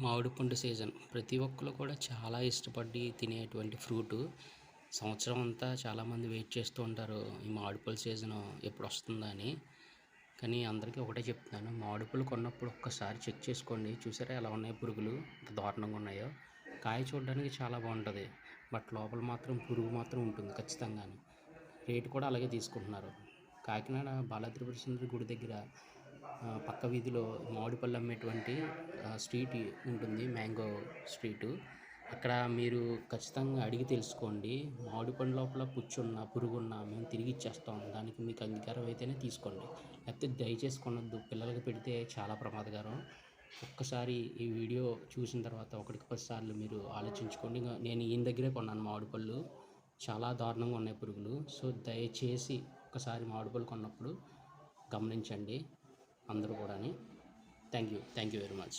మామిడి పండు సీజన్. ప్రతి ఒక్కరు కూడా చాలా ఇష్టపడి తినేటువంటి ఫ్రూటు. సంవత్సరం అంతా చాలామంది వెయిట్ చేస్తూ ఉంటారు ఈ మామిడి పళ్ళు సీజన్ ఎప్పుడు వస్తుందా అని. కానీ అందరికీ ఒకటే చెప్తున్నాను మామిడి పళ్ళు కొన్నప్పుడు ఒక్కసారి చెక్ చేసుకోండి. చూసారా ఎలా ఉన్నాయి పురుగులు? ఎంత దారుణంగా ఉన్నాయో. కాయ చూడడానికి చాలా బాగుంటుంది. బట్ లోపల మాత్రం పురుగు మాత్రం ఉంటుంది ఖచ్చితంగా రేటు కూడా అలాగే తీసుకుంటున్నారు. కాకినాడ బాలాత్రిపుర సుందరి గుడి దగ్గర పక్క వీధిలో మామిడిపళ్ళు అమ్మేటువంటి స్ట్రీట్ ఉంటుంది మ్యాంగో స్ట్రీటు. అక్కడ మీరు ఖచ్చితంగా అడిగి తెలుసుకోండి. మామిడి పండు లోపల పుచ్చున్న పురుగున్న మేము తిరిగి ఇచ్చేస్తాం. దానికి మీకు అంగీకారం అయితేనే తీసుకోండి. లేకపోతే దయచేసి కొనొద్దు. పిల్లలకి పెడితే చాలా ప్రమాదకరం. ఒక్కసారి ఈ వీడియో చూసిన తర్వాత ఒకటికి పది సార్లు మీరు ఆలోచించుకోండి. నేను ఈయన దగ్గరే కొన్నాను మామిడి పళ్ళు చాలా దారుణంగా ఉన్నాయి పురుగులు. సో దయచేసి ఒకసారి మామిడి పళ్ళు కొన్నప్పుడు గమనించండి. అందరూ కూడా thank you thank you very much.